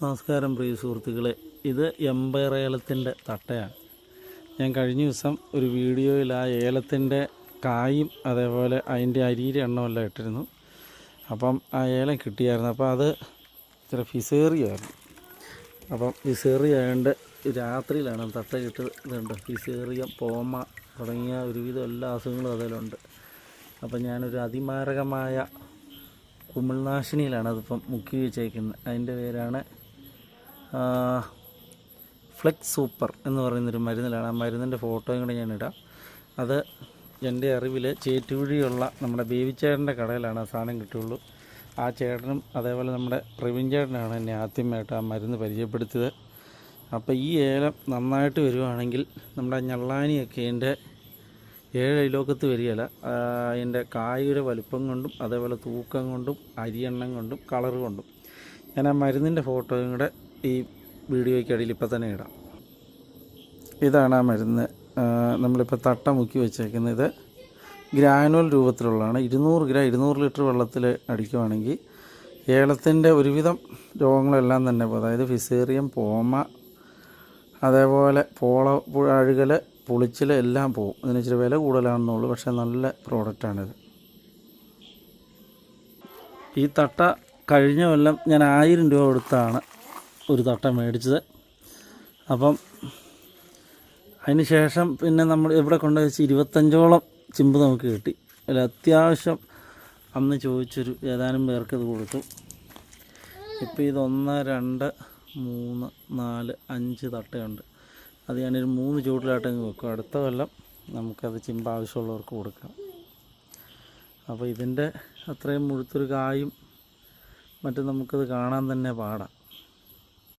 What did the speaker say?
നമസ്കാരം പ്രിയ സുഹൃത്തുക്കളെ. ഇത് എംപയർ ഏലത്തിന്റെ തട്ടയാണ്. ഞാൻ കഴിഞ്ഞ ദിവസം ഒരു വീഡിയോയിൽ ആ ഏലത്തിന്റെ കായും അതേപോലെ അതിന്റെ അരിയുടെ എണ്ണമെല്ലാം ഇട്ടിരുന്നു. അപ്പം ആ ഏലം കിട്ടിയായിരുന്നു. അപ്പോൾ അത് ഇച്ചിരി ഫിസേറിയായിരുന്നു അപ്പം ഫിസേറിയായതുകൊണ്ട് രാത്രിയിലാണ് തട്ട കിട്ടുന്നുണ്ട് ഫിസേറിയം പോമ തുടങ്ങിയ ഒരുവിധം എല്ലാ അസുഖങ്ങളും അതിലുണ്ട്. അപ്പം ഞാനൊരു അതിമാരകമായ കുമിൾനാശിനിയിലാണ് അതിപ്പം മുക്കി വെച്ചേക്കുന്നത്. അതിന്റെ പേരാണ് ഫ്ലെക്സ് സൂപ്പർ എന്ന് പറയുന്നൊരു മരുന്നിലാണ്. ആ മരുന്നിന്റെ ഫോട്ടോയും കൂടെ ഞാൻ ഇടാം അത് എന്റെ അറിവിൽ ചേറ്റുവഴിയുള്ള നമ്മുടെ ബേബിച്ചേട്ടന്റെ കടയിലാണ് ആ സാധനം കിട്ടുള്ളൂ ആ ചേട്ടനും അതേപോലെ നമ്മുടെ പ്രവീൺ ചേട്ടനാണ് എന്നെ ആദ്യമായിട്ട് ആ മരുന്ന് പരിചയപ്പെടുത്തിയത്. അപ്പോൾ ഈ ഏലം നന്നായിട്ട് വരുവാണെങ്കിൽ നമ്മുടെ ഞള്ളാനിയൊക്കെ എന്റെ ഏഴ് ലോകത്ത് വരികയില്ല. അതിന്റെ കായയുടെ വലുപ്പം കൊണ്ടും അതേപോലെ തൂക്കം കൊണ്ടും അരിയെണ്ണം കൊണ്ടും കളർ കൊണ്ടും ഞാൻ ആ മരുന്നിന്റെ ഫോട്ടോയും കൂടെ ഈ വീഡിയോയ്ക്ക് അടിയിൽ ഇപ്പം തന്നെ ഇടാം. ഇതാണ് ആ മരുന്ന്. നമ്മളിപ്പോൾ തട്ട മുക്കി വെച്ചേക്കുന്നത് ഇത് ഗ്രാനുവൽ രൂപത്തിലുള്ളതാണ്. ഇരുന്നൂറ് ഗ്രാം ഇരുന്നൂറ് ലിറ്റർ വെള്ളത്തിൽ അടിക്കുവാണെങ്കിൽ ഏലത്തിന്റെ ഒരുവിധം രോഗങ്ങളെല്ലാം തന്നെ അതായത് ഫിസേറിയം പോമ അതേപോലെ പോള അഴുകൽ പുളിച്ചിൽ എല്ലാം പോകും. ഇതിന് ഇച്ചിരി വില കൂടുതലാണെന്നുള്ളൂ പക്ഷേ നല്ല പ്രോഡക്റ്റാണിത്. ഈ തട്ട കഴിഞ്ഞ കൊല്ലം ഞാൻ ആയിരം രൂപ കൊടുത്താണ് ഒരു തട്ട മേടിച്ചത്. അപ്പം അതിന് ശേഷം പിന്നെ നമ്മൾ ഇവിടെ കൊണ്ടു വെച്ച് ഇരുപത്തഞ്ചോളം ചിമ്പ് നമുക്ക് കിട്ടി. അതിൽ അത്യാവശ്യം അന്ന് ചോദിച്ചൊരു ഏതാനും പേർക്ക് ഇത് കൊടുത്തു. ഇപ്പോൾ ഇത് ഒന്ന് രണ്ട് മൂന്ന് നാല് അഞ്ച് തട്ടയുണ്ട്. അത് ഞാനൊരു മൂന്ന് ചൂട്ടിലാട്ടങ്ങ് വെക്കും. അടുത്ത കൊല്ലം നമുക്കത് ചിമ്പ് ആവശ്യമുള്ളവർക്ക് കൊടുക്കാം. അപ്പോൾ ഇതിന്റെ അത്രയും മുഴുത്തൊരു കായും മറ്റും നമുക്കത് കാണാൻ തന്നെ പാടാം.